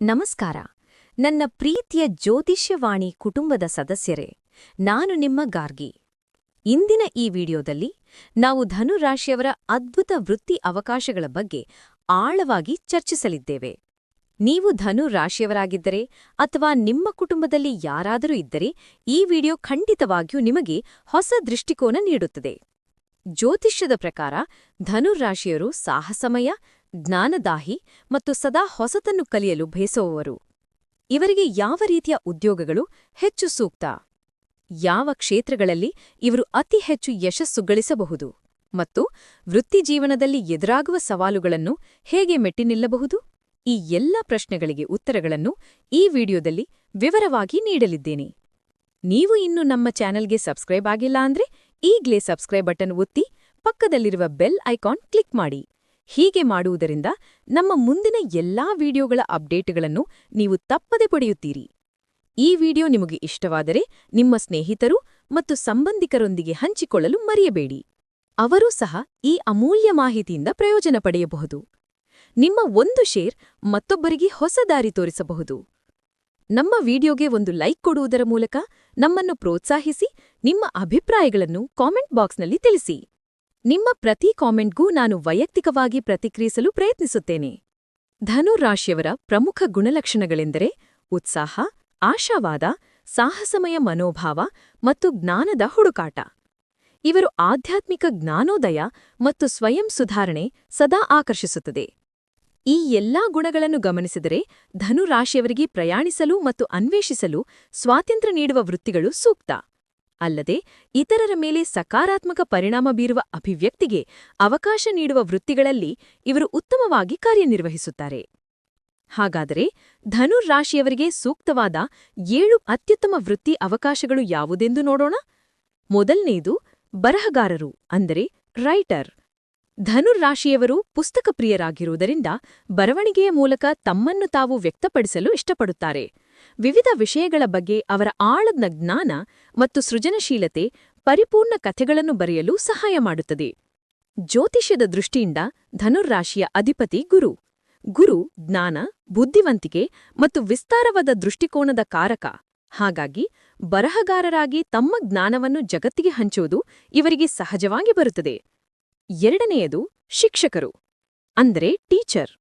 ನಮಸ್ಕಾರ. ನನ್ನ ಪ್ರೀತಿಯ ಜ್ಯೋತಿಷ್ಯವಾಣಿ ಕುಟುಂಬದ ಸದಸ್ಯರೇ, ನಾನು ನಿಮ್ಮ ಗಾರ್ಗಿ. ಇಂದಿನ ಈ ವಿಡಿಯೋದಲ್ಲಿ ನಾವು ಧನುರಾಶಿಯವರ ಅದ್ಭುತ ವೃತ್ತಿ ಅವಕಾಶಗಳ ಬಗ್ಗೆ ಆಳವಾಗಿ ಚರ್ಚಿಸಲಿದ್ದೇವೆ. ನೀವು ಧನು ರಾಶಿಯವರಾಗಿದ್ದರೆ ಅಥವಾ ನಿಮ್ಮ ಕುಟುಂಬದಲ್ಲಿ ಯಾರಾದರೂ ಇದ್ದರೆ ಈ ವಿಡಿಯೋ ಖಂಡಿತವಾಗಿಯೂ ನಿಮಗೆ ಹೊಸ ದೃಷ್ಟಿಕೋನ ನೀಡುತ್ತದೆ. ಜ್ಯೋತಿಷ್ಯದ ಪ್ರಕಾರ ಧನುರಾಶಿಯರು ಸಾಹಸಮಯ ಜ್ಞಾನದಾಹಿ ಮತ್ತು ಸದಾ ಹೊಸತನ್ನು ಕಲಿಯಲು ಬಯಸುವವರು ಇವರಿಗೆ ಯಾವ ರೀತಿಯ ಉದ್ಯೋಗಗಳು ಹೆಚ್ಚು ಸೂಕ್ತ? ಯಾವ ಕ್ಷೇತ್ರಗಳಲ್ಲಿ ಇವರು ಅತಿ ಹೆಚ್ಚು ಯಶಸ್ಸು ಗಳಿಸಬಹುದು ಮತ್ತು ವೃತ್ತಿಜೀವನದಲ್ಲಿ ಎದುರಾಗುವ ಸವಾಲುಗಳನ್ನು ಹೇಗೆ ಮೆಟ್ಟಿನಿಲ್ಲಬಹುದು ಈ ಎಲ್ಲ ಪ್ರಶ್ನೆಗಳಿಗೆ ಉತ್ತರಗಳನ್ನು ಈ ವಿಡಿಯೋದಲ್ಲಿ ವಿವರವಾಗಿ ನೀಡಲಿದ್ದೇನೆ. ನೀವು ಇನ್ನು ನಮ್ಮ ಚಾನೆಲ್ಗೆ ಸಬ್ಸ್ಕ್ರೈಬ್ ಆಗಿಲ್ಲ ಅಂದ್ರೆ ಈಗ್ಲೇ ಸಬ್ಸ್ಕ್ರೈಬ್ ಬಟನ್ ಒತ್ತಿ ಪಕ್ಕದಲ್ಲಿರುವ ಬೆಲ್ ಐಕಾನ್ ಕ್ಲಿಕ್ ಮಾಡಿ. ಹೀಗೆ ಮಾಡುವುದರಿಂದ ನಮ್ಮ ಮುಂದಿನ ಎಲ್ಲಾ ವಿಡಿಯೋಗಳ ಅಪ್ಡೇಟ್ಗಳನ್ನು ನೀವು ತಪ್ಪದೆ ಪಡೆಯುತ್ತೀರಿ. ಈ ವಿಡಿಯೋ ನಿಮಗೆ ಇಷ್ಟವಾದರೆ ನಿಮ್ಮ ಸ್ನೇಹಿತರು ಮತ್ತು ಸಂಬಂಧಿಕರೊಂದಿಗೆ ಹಂಚಿಕೊಳ್ಳಲು ಮರೆಯಬೇಡಿ. ಅವರೂ ಸಹ ಈ ಅಮೂಲ್ಯ ಮಾಹಿತಿಯಿಂದ ಪ್ರಯೋಜನ ಪಡೆಯಬಹುದು. ನಿಮ್ಮ ಒಂದು ಶೇರ್ ಮತ್ತೊಬ್ಬರಿಗೆ ಹೊಸ ದಾರಿ ತೋರಿಸಬಹುದು. ನಮ್ಮ ವಿಡಿಯೋಗೆ ಒಂದು ಲೈಕ್ ಕೊಡುವುದರ ಮೂಲಕ ನಮ್ಮನ್ನು ಪ್ರೋತ್ಸಾಹಿಸಿ, ನಿಮ್ಮ ಅಭಿಪ್ರಾಯಗಳನ್ನು ಕಾಮೆಂಟ್ ಬಾಕ್ಸ್ನಲ್ಲಿ ತಿಳಿಸಿ. ನಿಮ್ಮ ಪ್ರತಿ ಕಾಮೆಂಟ್ಗೂ ನಾನು ವೈಯಕ್ತಿಕವಾಗಿ ಪ್ರತಿಕ್ರಿಯಿಸಲು ಪ್ರಯತ್ನಿಸುತ್ತೇನೆ. ಧನು ರಾಶಿಯವರ ಪ್ರಮುಖ ಗುಣಲಕ್ಷಣಗಳೆಂದರೆ ಉತ್ಸಾಹ, ಆಶಾವಾದ, ಸಾಹಸಮಯ ಮನೋಭಾವ ಮತ್ತು ಜ್ಞಾನದ ಹುಡುಕಾಟ. ಇವರು ಆಧ್ಯಾತ್ಮಿಕ ಜ್ಞಾನೋದಯ ಮತ್ತು ಸ್ವಯಂ ಸುಧಾರಣೆ ಸದಾ ಆಕರ್ಷಿಸುತ್ತದೆ. ಈ ಎಲ್ಲಾ ಗುಣಗಳನ್ನು ಗಮನಿಸಿದರೆ ಧನುರಾಶಿಯವರಿಗೆ ಪ್ರಯಾಣಿಸಲು ಮತ್ತು ಅನ್ವೇಷಿಸಲು ಸ್ವಾತಂತ್ರ್ಯ ನೀಡುವ ವೃತ್ತಿಗಳು ಸೂಕ್ತ. ಅಲ್ಲದೆ ಇತರರ ಮೇಲೆ ಸಕಾರಾತ್ಮಕ ಪರಿಣಾಮ ಬೀರುವ ಅಭಿವ್ಯಕ್ತಿಗೆ ಅವಕಾಶ ನೀಡುವ ವೃತ್ತಿಗಳಲ್ಲಿ ಇವರು ಉತ್ತಮವಾಗಿ ಕಾರ್ಯನಿರ್ವಹಿಸುತ್ತಾರೆ. ಹಾಗಾದರೆ ಧನುರಾಶಿಯವರಿಗೆ ಸೂಕ್ತವಾದ ಏಳು ಅತ್ಯುತ್ತಮ ವೃತ್ತಿ ಅವಕಾಶಗಳು ಯಾವುದೆಂದು ನೋಡೋಣ? ಮೊದಲನೆಯದು ಬರಹಗಾರರು, ಅಂದರೆ ರೈಟರ್. ಧನುರ್ ರಾಶಿಯವರು ಪುಸ್ತಕ ಪ್ರಿಯರಾಗಿರುವುದರಿಂದ ಬರವಣಿಗೆಯ ಮೂಲಕ ತಮ್ಮನ್ನು ತಾವು ವ್ಯಕ್ತಪಡಿಸಲು ಇಷ್ಟಪಡುತ್ತಾರೆ. ವಿವಿಧ ವಿಷಯಗಳ ಬಗ್ಗೆ ಅವರ ಆಳದ ಜ್ಞಾನ ಮತ್ತು ಸೃಜನಶೀಲತೆ ಪರಿಪೂರ್ಣ ಕಥೆಗಳನ್ನು ಬರೆಯಲು ಸಹಾಯ ಮಾಡುತ್ತದೆ. ಜ್ಯೋತಿಷ್ಯದ ದೃಷ್ಟಿಯಿಂದ ಧನುರ್ರಾಶಿಯ ಅಧಿಪತಿ ಗುರು. ಗುರು ಜ್ಞಾನ, ಬುದ್ಧಿವಂತಿಕೆ ಮತ್ತು ವಿಸ್ತಾರವಾದ ದೃಷ್ಟಿಕೋನದ ಕಾರಕ. ಹಾಗಾಗಿ ಬರಹಗಾರರಾಗಿ ತಮ್ಮ ಜ್ಞಾನವನ್ನು ಜಗತ್ತಿಗೆ ಹಂಚುವುದು ಇವರಿಗೆ ಸಹಜವಾಗಿ ಬರುತ್ತದೆ. ಎರಡನೆಯದು ಶಿಕ್ಷಕರು, ಅಂದರೆ ಟೀಚರ್.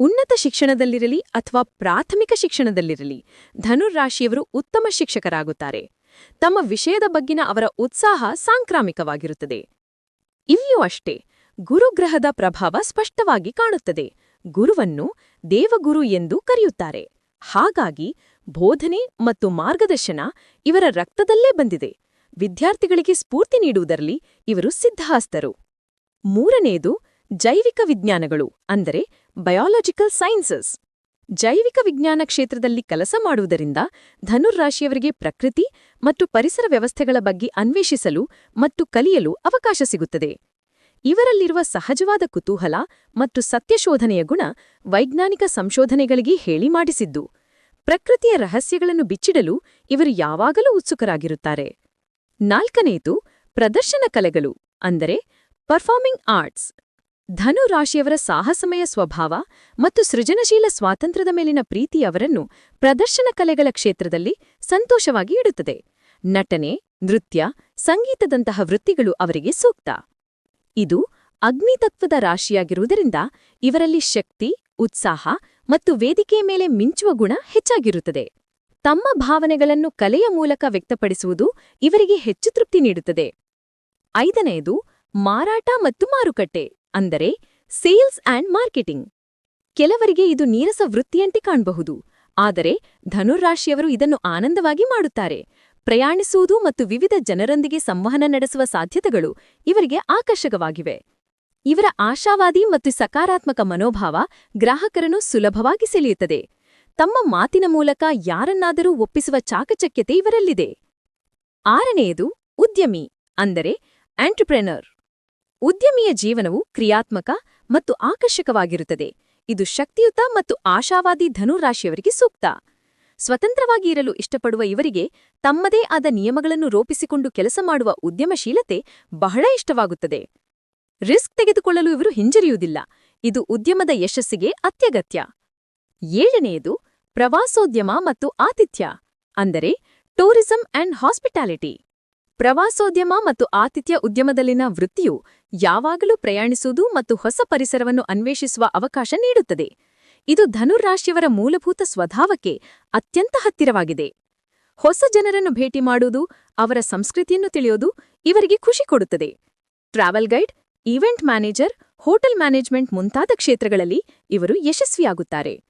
ಉನ್ನತ ಶಿಕ್ಷಣದಲ್ಲಿರಲಿ ಅಥವಾ ಪ್ರಾಥಮಿಕ ಶಿಕ್ಷಣದಲ್ಲಿರಲಿ ಧನುರಾಶಿಯವರು ಉತ್ತಮ ಶಿಕ್ಷಕರಾಗುತ್ತಾರೆ. ತಮ್ಮ ವಿಷಯದ ಬಗ್ಗಿನ ಅವರ ಉತ್ಸಾಹ ಸಾಂಕ್ರಾಮಿಕವಾಗಿರುತ್ತದೆ. ಇಲ್ಲಿಯೂ ಅಷ್ಟೇ, ಗುರುಗ್ರಹದ ಪ್ರಭಾವ ಸ್ಪಷ್ಟವಾಗಿ ಕಾಣುತ್ತದೆ. ಗುರುವನ್ನು ದೇವಗುರು ಎಂದು ಕರೆಯುತ್ತಾರೆ. ಹಾಗಾಗಿ ಬೋಧನೆ ಮತ್ತು ಮಾರ್ಗದರ್ಶನ ಇವರ ರಕ್ತದಲ್ಲೇ ಬಂದಿದೆ. ವಿದ್ಯಾರ್ಥಿಗಳಿಗೆ ಸ್ಫೂರ್ತಿ ನೀಡುವುದರಲ್ಲಿ ಇವರು ಸಿದ್ಧಹಾಸ್ತರು. ಮೂರನೆಯದು ಜೈವಿಕ ವಿಜ್ಞಾನಗಳು, ಅಂದರೆ ಬಯಾಲಜಿಕಲ್ ಸೈನ್ಸಸ್ ಜೈವಿಕ ವಿಜ್ಞಾನ ಕ್ಷೇತ್ರದಲ್ಲಿ ಕೆಲಸ ಮಾಡುವುದರಿಂದ ಧನುರ್ರಾಶಿಯವರಿಗೆ ಪ್ರಕೃತಿ ಮತ್ತು ಪರಿಸರ ವ್ಯವಸ್ಥೆಗಳ ಬಗ್ಗೆ ಅನ್ವೇಷಿಸಲು ಮತ್ತು ಕಲಿಯಲು ಅವಕಾಶ ಸಿಗುತ್ತದೆ. ಇವರಲ್ಲಿರುವ ಸಹಜವಾದ ಕುತೂಹಲ ಮತ್ತು ಸತ್ಯಶೋಧನೆಯ ಗುಣ ವೈಜ್ಞಾನಿಕ ಸಂಶೋಧನೆಗಳಿಗೆ ಹೇಳಿ ಮಾಡಿಸಿದ್ದು, ಪ್ರಕೃತಿಯ ರಹಸ್ಯಗಳನ್ನು ಬಿಚ್ಚಿಡಲು ಇವರು ಯಾವಾಗಲೂ ಉತ್ಸುಕರಾಗಿರುತ್ತಾರೆ. ನಾಲ್ಕನೆಯದು ಪ್ರದರ್ಶನ ಕಲೆಗಳು, ಅಂದರೆ ಪರ್ಫಾರ್ಮಿಂಗ್ ಆರ್ಟ್ಸ್ ಧನು ರಾಶಿಯವರ ಸಾಹಸಮಯ ಸ್ವಭಾವ ಮತ್ತು ಸೃಜನಶೀಲ ಸ್ವಾತಂತ್ರ್ಯದ ಮೇಲಿನ ಪ್ರೀತಿ ಅವರನ್ನು ಪ್ರದರ್ಶನ ಕಲೆಗಳ ಕ್ಷೇತ್ರದಲ್ಲಿ ಸಂತೋಷವಾಗಿ ಇಡುತ್ತದೆ. ನಟನೆ, ನೃತ್ಯ, ಸಂಗೀತದಂತಹ ವೃತ್ತಿಗಳು ಅವರಿಗೆ ಸೂಕ್ತ. ಇದು ಅಗ್ನಿತತ್ವದ ರಾಶಿಯಾಗಿರುವುದರಿಂದ ಇವರಲ್ಲಿ ಶಕ್ತಿ, ಉತ್ಸಾಹ ಮತ್ತು ವೇದಿಕೆಯ ಮೇಲೆ ಮಿಂಚುವ ಗುಣ ಹೆಚ್ಚಾಗಿರುತ್ತದೆ. ತಮ್ಮ ಭಾವನೆಗಳನ್ನು ಕಲೆಯ ಮೂಲಕ ವ್ಯಕ್ತಪಡಿಸುವುದು ಇವರಿಗೆ ಹೆಚ್ಚು ತೃಪ್ತಿ ನೀಡುತ್ತದೆ. ಐದನೆಯದು ಮಾರಾಟ ಮತ್ತು ಮಾರುಕಟ್ಟೆ. ಅಂದರೆ ಸೇಲ್ಸ್ ಆಂಡ್ ಮಾರ್ಕೆಟಿಂಗ್. ಕೆಲವರಿಗೆ ಇದು ನೀರಸ ವೃತ್ತಿಯಂತೆ ಕಾಣಬಹುದು. ಆದರೆ ಧನುರಾಶಿಯವರು ಇದನ್ನು ಆನಂದವಾಗಿ ಮಾಡುತ್ತಾರೆ. ಪ್ರಯಾಣಿಸುವುದು ಮತ್ತು ವಿವಿಧ ಜನರೊಂದಿಗೆ ಸಂವಹನ ನಡೆಸುವ ಸಾಧ್ಯತೆಗಳು ಇವರಿಗೆ ಆಕರ್ಷಕವಾಗಿವೆ. ಇವರ ಆಶಾವಾದಿ ಮತ್ತು ಸಕಾರಾತ್ಮಕ ಮನೋಭಾವ ಗ್ರಾಹಕರನ್ನು ಸುಲಭವಾಗಿ ಸೆಳೆಯುತ್ತದೆ. ತಮ್ಮ ಮಾತಿನ ಮೂಲಕ ಯಾರನ್ನಾದರೂ ಒಪ್ಪಿಸುವ ಚಾಕಚಕ್ಯತೆ ಇವರಲ್ಲಿದೆ. ಆರನೆಯದು ಉದ್ಯಮಿ, ಅಂದರೆ ಆಂಟ್ರಪ್ರೆನರ್ ಉದ್ಯಮಿಯ ಜೀವನವು ಕ್ರಿಯಾತ್ಮಕ ಮತ್ತು ಆಕರ್ಷಕವಾಗಿರುತ್ತದೆ. ಇದು ಶಕ್ತಿಯುತ ಮತ್ತು ಆಶಾವಾದಿ ಧನುರಾಶಿಯವರಿಗೆ ಸೂಕ್ತ. ಸ್ವತಂತ್ರವಾಗಿ ಇರಲು ಇಷ್ಟಪಡುವ ಇವರಿಗೆ ತಮ್ಮದೇ ಆದ ನಿಯಮಗಳನ್ನು ರೂಪಿಸಿಕೊಂಡು ಕೆಲಸ ಮಾಡುವ ಉದ್ಯಮಶೀಲತೆ ಬಹಳ ಇಷ್ಟವಾಗುತ್ತದೆ. ರಿಸ್ಕ್ ತೆಗೆದುಕೊಳ್ಳಲು ಇವರು ಹಿಂಜರಿಯುವುದಿಲ್ಲ. ಇದು ಉದ್ಯಮದ ಯಶಸ್ಸಿಗೆ ಅತ್ಯಗತ್ಯ. ಏಳನೆಯದು, ಪ್ರವಾಸೋದ್ಯಮ ಮತ್ತು ಆತಿಥ್ಯ, ಅಂದರೆ ಟೂರಿಸಂ ಅಂಡ್ ಹಾಸ್ಪಿಟಾಲಿಟಿ ಪ್ರವಾಸೋದ್ಯಮ ಮತ್ತು ಆತಿಥ್ಯ ಉದ್ಯಮದಲ್ಲಿನ ವೃತ್ತಿಯು ಯಾವಾಗಲೂ ಪ್ರಯಾಣಿಸುವುದು ಮತ್ತು ಹೊಸ ಪರಿಸರವನ್ನು ಅನ್ವೇಷಿಸುವ ಅವಕಾಶ ನೀಡುತ್ತದೆ. ಇದು ಧನುರಾಶಿಯವರ ಮೂಲಭೂತ ಸ್ವಭಾವಕ್ಕೆ ಅತ್ಯಂತ ಹತ್ತಿರವಾಗಿದೆ. ಹೊಸ ಜನರನ್ನು ಭೇಟಿ ಮಾಡುವುದು, ಅವರ ಸಂಸ್ಕೃತಿಯನ್ನು ತಿಳಿಯೋದು ಇವರಿಗೆ ಖುಷಿ ಕೊಡುತ್ತದೆ. Travel guide, event manager, hotel management ಮುಂತಾದ ಕ್ಷೇತ್ರಗಳಲ್ಲಿ ಇವರು ಯಶಸ್ವಿಯಾಗುತ್ತಾರೆ.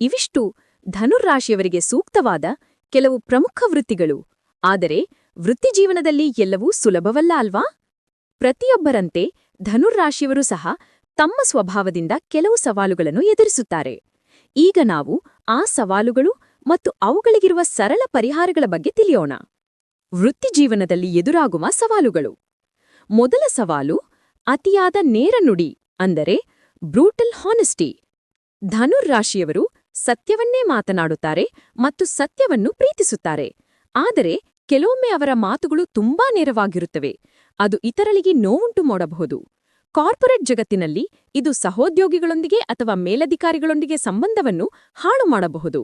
ಇವಿಷ್ಟು ಧನುರಾಶಿಯವರಿಗೆ ಸೂಕ್ತವಾದ ಕೆಲವು ಪ್ರಮುಖ ವೃತ್ತಿಗಳು. ಆದರೆ ವೃತ್ತಿಜೀವನದಲ್ಲಿ ಎಲ್ಲವೂ ಸುಲಭವಲ್ಲ ಅಲ್ವಾ? ಪ್ರತಿಯೊಬ್ಬರಂತೆ ಧನುರಾಶಿಯವರು ಸಹ ತಮ್ಮ ಸ್ವಭಾವದಿಂದ ಕೆಲವು ಸವಾಲುಗಳನ್ನು ಎದುರಿಸುತ್ತಾರೆ. ಈಗ ನಾವು ಆ ಸವಾಲುಗಳು ಮತ್ತು ಅವುಗಳಿಗಿರುವ ಸರಳ ಪರಿಹಾರಗಳ ಬಗ್ಗೆ ತಿಳಿಯೋಣ. ವೃತ್ತಿಜೀವನದಲ್ಲಿ ಎದುರಾಗುವ ಸವಾಲುಗಳು. ಮೊದಲ ಸವಾಲು ಅತಿಯಾದ ನೇರ ನುಡಿ, ಅಂದರೆ ಬ್ರೂಟಲ್ ಹಾನೆಸ್ಟಿ. ಧನುರ್ರಾಶಿಯವರು ಸತ್ಯವನ್ನೇ ಮಾತನಾಡುತ್ತಾರೆ ಮತ್ತು ಸತ್ಯವನ್ನು ಪ್ರೀತಿಸುತ್ತಾರೆ. ಆದರೆ ಕೆಲವೊಮ್ಮೆ ಅವರ ಮಾತುಗಳು ತುಂಬಾ ನೇರವಾಗಿರುತ್ತವೆ. ಅದು ಇತರರಿಗೆ ನೋವುಂಟು ಮಾಡಬಹುದು. ಕಾರ್ಪೊರೇಟ್ ಜಗತ್ತಿನಲ್ಲಿ ಇದು ಸಹೋದ್ಯೋಗಿಗಳೊಂದಿಗೆ ಅಥವಾ ಮೇಲಧಿಕಾರಿಗಳೊಂದಿಗೆ ಸಂಬಂಧವನ್ನು ಹಾಳು ಮಾಡಬಹುದು.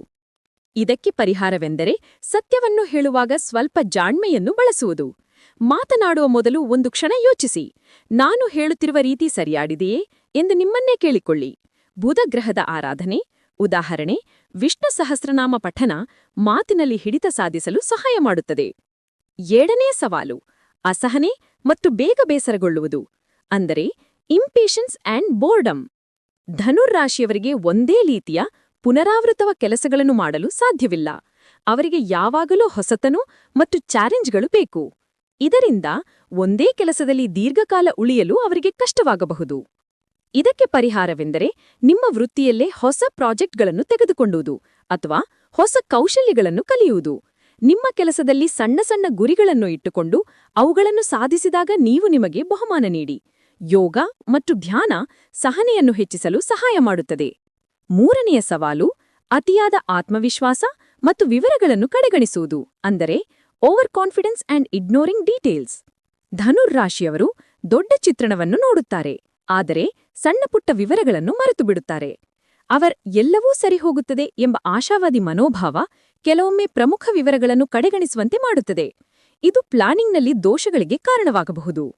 ಇದಕ್ಕೆ ಪರಿಹಾರವೆಂದರೆ ಸತ್ಯವನ್ನು ಹೇಳುವಾಗ ಸ್ವಲ್ಪ ಜಾಣ್ಮೆಯನ್ನು ಬಳಸುವುದು. ಮಾತನಾಡುವ ಮೊದಲು ಒಂದು ಕ್ಷಣ ಯೋಚಿಸಿ. ನಾನು ಹೇಳುತ್ತಿರುವ ರೀತಿ ಸರಿಯಾಡಿದೆಯೇ ಎಂದು ನಿಮ್ಮನ್ನೇ ಕೇಳಿಕೊಳ್ಳಿ. ಬುಧಗ್ರಹದ ಆರಾಧನೆ, ಉದಾಹರಣೆ, ವಿಷ್ಣು ಸಹಸ್ರನಾಮ ಪಠನ ಮಾತಿನಲ್ಲಿ ಹಿಡಿತ ಸಾಧಿಸಲು ಸಹಾಯ ಮಾಡುತ್ತದೆ. ಏಳನೇ ಸವಾಲು ಅಸಹನೆ ಮತ್ತು ಬೇಗ ಬೇಸರಗೊಳ್ಳುವುದು. ಅಂದರೆ ಇಂಪೇಷನ್ಸ್ ಆಂಡ್ ಬೋರ್ಡಮ್ ಧನುರ್ರಾಶಿಯವರಿಗೆ ಒಂದೇ ರೀತಿಯ ಪುನರಾವೃತವ ಕೆಲಸಗಳನ್ನು ಮಾಡಲು ಸಾಧ್ಯವಿಲ್ಲ. ಅವರಿಗೆ ಯಾವಾಗಲೂ ಹೊಸತನು ಮತ್ತು ಚಾಲೆಂಜ್ಗಳು ಬೇಕು. ಇದರಿಂದ ಒಂದೇ ಕೆಲಸದಲ್ಲಿ ದೀರ್ಘಕಾಲ ಉಳಿಯಲು ಅವರಿಗೆ ಕಷ್ಟವಾಗಬಹುದು. ಇದಕ್ಕೆ ಪರಿಹಾರವೆಂದರೆ ನಿಮ್ಮ ವೃತ್ತಿಯಲ್ಲೇ ಹೊಸ ಪ್ರಾಜೆಕ್ಟ್ಗಳನ್ನು ತೆಗೆದುಕೊಂಡುವುದು ಅಥವಾ ಹೊಸ ಕೌಶಲ್ಯಗಳನ್ನು ಕಲಿಯುವುದು. ನಿಮ್ಮ ಕೆಲಸದಲ್ಲಿ ಸಣ್ಣ ಸಣ್ಣ ಗುರಿಗಳನ್ನು ಇಟ್ಟುಕೊಂಡು ಅವುಗಳನ್ನು ಸಾಧಿಸಿದಾಗ ನೀವು ನಿಮಗೆ ಬಹುಮಾನ ನೀಡಿ. ಯೋಗ ಮತ್ತು ಧ್ಯಾನ ಸಹನೆಯನ್ನು ಹೆಚ್ಚಿಸಲು ಸಹಾಯ ಮಾಡುತ್ತದೆ. ಮೂರನೆಯ ಸವಾಲು, ಅತಿಯಾದ ಆತ್ಮವಿಶ್ವಾಸ ಮತ್ತು ವಿವರಗಳನ್ನು ಕಡೆಗಣಿಸುವುದು, ಅಂದರೆ over confidence and ignoring details. ಧನುರ್ರಾಶಿಯವರು ದೊಡ್ಡ ಚಿತ್ರಣವನ್ನು ನೋಡುತ್ತಾರೆ, ಆದರೆ ಸಣ್ಣಪುಟ್ಟ ವಿವರಗಳನ್ನು ಮರೆತು ಬಿಡುತ್ತಾರೆ ಅವರ್ ಎಲ್ಲವೂ ಸರಿ ಹೋಗುತ್ತದೆ ಎಂಬ ಆಶಾವಾದಿ ಮನೋಭಾವ ಕೆಲವೊಮ್ಮೆ ಪ್ರಮುಖ ವಿವರಗಳನ್ನು ಕಡೆಗಣಿಸುವಂತೆ ಮಾಡುತ್ತದೆ. ಇದು ಪ್ಲಾನಿಂಗ್ನಲ್ಲಿ ದೋಷಗಳಿಗೆ ಕಾರಣವಾಗಬಹುದು.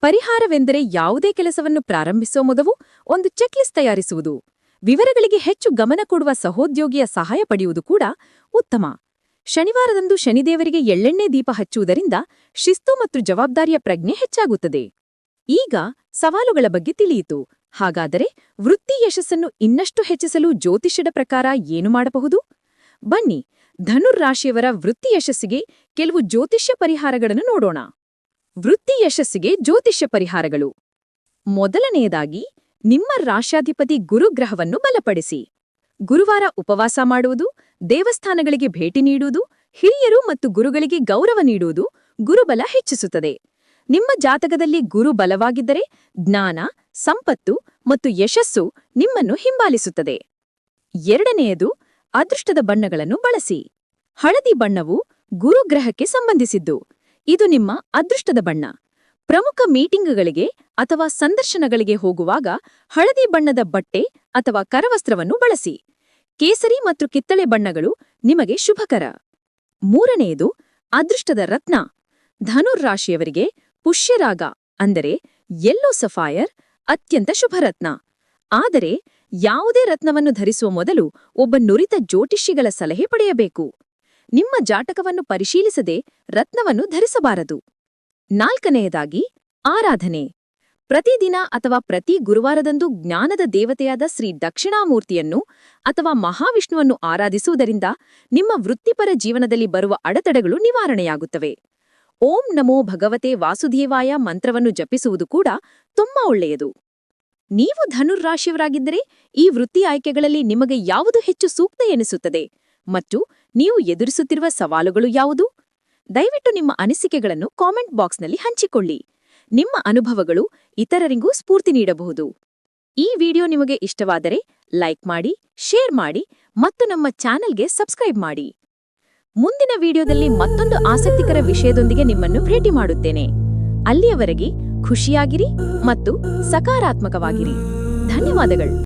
ಪರಿಹಾರವೆಂದರೆ ಯಾವುದೇ ಕೆಲಸವನ್ನು ಪ್ರಾರಂಭಿಸುವ ಮೊದಲು ಒಂದು ಚೆಕ್ಲಿಸ್ಟ್ ತಯಾರಿಸುವುದು. ವಿವರಗಳಿಗೆ ಹೆಚ್ಚು ಗಮನ ಕೊಡುವ ಸಹೋದ್ಯೋಗಿಯ ಸಹಾಯ ಪಡೆಯುವುದು ಕೂಡ ಉತ್ತಮ. ಶನಿವಾರದಂದು ಶನಿದೇವರಿಗೆ ಎಳ್ಳೆಣ್ಣೆ ದೀಪ ಹಚ್ಚುವುದರಿಂದ ಶಿಸ್ತು ಮತ್ತು ಜವಾಬ್ದಾರಿಯ ಪ್ರಜ್ಞೆ ಹೆಚ್ಚಾಗುತ್ತದೆ. ಈಗ ಸವಾಲುಗಳ ಬಗ್ಗೆ ತಿಳಿಯಿತು. ಹಾಗಾದರೆ ವೃತ್ತಿ ಯಶಸ್ಸನ್ನು ಇನ್ನಷ್ಟು ಹೆಚ್ಚಿಸಲು ಜ್ಯೋತಿಷ್ಯದ ಪ್ರಕಾರ ಏನು ಮಾಡಬಹುದು? ಬನ್ನಿ ಧನುರ್ರಾಶಿಯವರ ವೃತ್ತಿ ಯಶಸ್ಸಿಗೆ ಕೆಲವು ಜ್ಯೋತಿಷ್ಯ ಪರಿಹಾರಗಳನ್ನು ನೋಡೋಣ. ವೃತ್ತಿ ಯಶಸ್ಸಿಗೆ ಜ್ಯೋತಿಷ್ಯ ಪರಿಹಾರಗಳು. ಮೊದಲನೆಯದಾಗಿ, ನಿಮ್ಮ ರಾಶ್ಯಾಧಿಪತಿ ಗುರುಗ್ರಹವನ್ನು ಬಲಪಡಿಸಿ. ಗುರುವಾರ ಉಪವಾಸ ಮಾಡುವುದು, ದೇವಸ್ಥಾನಗಳಿಗೆ ಭೇಟಿ ನೀಡುವುದು, ಹಿರಿಯರು ಮತ್ತು ಗುರುಗಳಿಗೆ ಗೌರವ ನೀಡುವುದು ಗುರುಬಲ ಹೆಚ್ಚಿಸುತ್ತದೆ. ನಿಮ್ಮ ಜಾತಕದಲ್ಲಿ ಗುರು ಬಲವಾಗಿದ್ದರೆ ಜ್ಞಾನ, ಸಂಪತ್ತು ಮತ್ತು ಯಶಸ್ಸು ನಿಮ್ಮನ್ನು ಹಿಂಬಾಲಿಸುತ್ತದೆ. ಎರಡನೆಯದು, ಅದೃಷ್ಟದ ಬಣ್ಣಗಳನ್ನು ಬಳಸಿ. ಹಳದಿ ಬಣ್ಣವು ಗುರುಗ್ರಹಕ್ಕೆ ಸಂಬಂಧಿಸಿದ್ದು. ಇದು ನಿಮ್ಮ ಅದೃಷ್ಟದ ಬಣ್ಣ. ಪ್ರಮುಖ ಮೀಟಿಂಗ್ಗಳಿಗೆ ಅಥವಾ ಸಂದರ್ಶನಗಳಿಗೆ ಹೋಗುವಾಗ ಹಳದಿ ಬಣ್ಣದ ಬಟ್ಟೆ ಅಥವಾ ಕರವಸ್ತ್ರವನ್ನು ಬಳಸಿ. ಕೇಸರಿ ಮತ್ತು ಕಿತ್ತಳೆ ಬಣ್ಣಗಳು ನಿಮಗೆ ಶುಭಕರ. ಮೂರನೆಯದು, ಅದೃಷ್ಟದ ರತ್ನ. ಧನುರ್ರಾಶಿಯವರಿಗೆ ಪುಷ್ಯರಾಗ, ಅಂದರೆ ಎಲ್ಲೋ ಸಫಾಯರ್, ಅತ್ಯಂತ ಶುಭರತ್ನ. ಆದರೆ ಯಾವುದೇ ರತ್ನವನ್ನು ಧರಿಸುವ ಮೊದಲು ಒಬ್ಬ ನುರಿತ ಜ್ಯೋತಿಷಿಗಳ ಸಲಹೆ ಪಡೆಯಬೇಕು. ನಿಮ್ಮ ಜಾಟಕವನ್ನು ಪರಿಶೀಲಿಸದೆ ರತ್ನವನ್ನು ಧರಿಸಬಾರದು. ನಾಲ್ಕನೆಯದಾಗಿ, ಆರಾಧನೆ. ಪ್ರತಿದಿನ ಅಥವಾ ಪ್ರತಿ ಗುರುವಾರದಂದು ಜ್ಞಾನದ ದೇವತೆಯಾದ ಶ್ರೀ ದಕ್ಷಿಣಾಮೂರ್ತಿಯನ್ನು ಅಥವಾ ಮಹಾವಿಷ್ಣುವನ್ನು ಆರಾಧಿಸುವುದರಿಂದ ನಿಮ್ಮ ವೃತ್ತಿಪರ ಜೀವನದಲ್ಲಿ ಬರುವ ಅಡೆತಡೆಗಳು ನಿವಾರಣೆಯಾಗುತ್ತವೆ. ಓಂ ನಮೋ ಭಗವತೆ ವಾಸುದೇವಾಯ ಮಂತ್ರವನ್ನು ಜಪಿಸುವುದು ಕೂಡ ತುಂಬಾ ಒಳ್ಳೆಯದು. ನೀವು ಧನುರ್ರಾಶಿಯವರಾಗಿದ್ದರೆ ಈ ವೃತ್ತಿ ಆಯ್ಕೆಗಳಲ್ಲಿ ನಿಮಗೆ ಯಾವುದು ಹೆಚ್ಚು ಸೂಕ್ತ ಎನಿಸುತ್ತದೆ? ಮತ್ತು ನೀವು ಎದುರಿಸುತ್ತಿರುವ ಸವಾಲುಗಳು ಯಾವುದು? ದಯವಿಟ್ಟು ನಿಮ್ಮ ಅನಿಸಿಕೆಗಳನ್ನು ಕಾಮೆಂಟ್ ಬಾಕ್ಸ್ನಲ್ಲಿ ಹಂಚಿಕೊಳ್ಳಿ. ನಿಮ್ಮ ಅನುಭವಗಳು ಇತರರಿಗೂ ಸ್ಫೂರ್ತಿ ನೀಡಬಹುದು. ಈ ವಿಡಿಯೋ ನಿಮಗೆ ಇಷ್ಟವಾದರೆ ಲೈಕ್ ಮಾಡಿ, ಶೇರ್ ಮಾಡಿ ಮತ್ತು ನಮ್ಮ ಚಾನೆಲ್ಗೆ ಸಬ್ಸ್ಕ್ರೈಬ್ ಮಾಡಿ. ಮುಂದಿನ ವಿಡಿಯೋದಲ್ಲಿ ಮತ್ತೊಂದು ಆಸಕ್ತಿಕರ ವಿಷಯದೊಂದಿಗೆ ನಿಮ್ಮನ್ನು ಭೇಟಿ ಮಾಡುತ್ತೇನೆ. ಅಲ್ಲಿಯವರೆಗೆ ಖುಷಿಯಾಗಿರಿ ಮತ್ತು ಸಕಾರಾತ್ಮಕವಾಗಿರಿ. ಧನ್ಯವಾದಗಳು.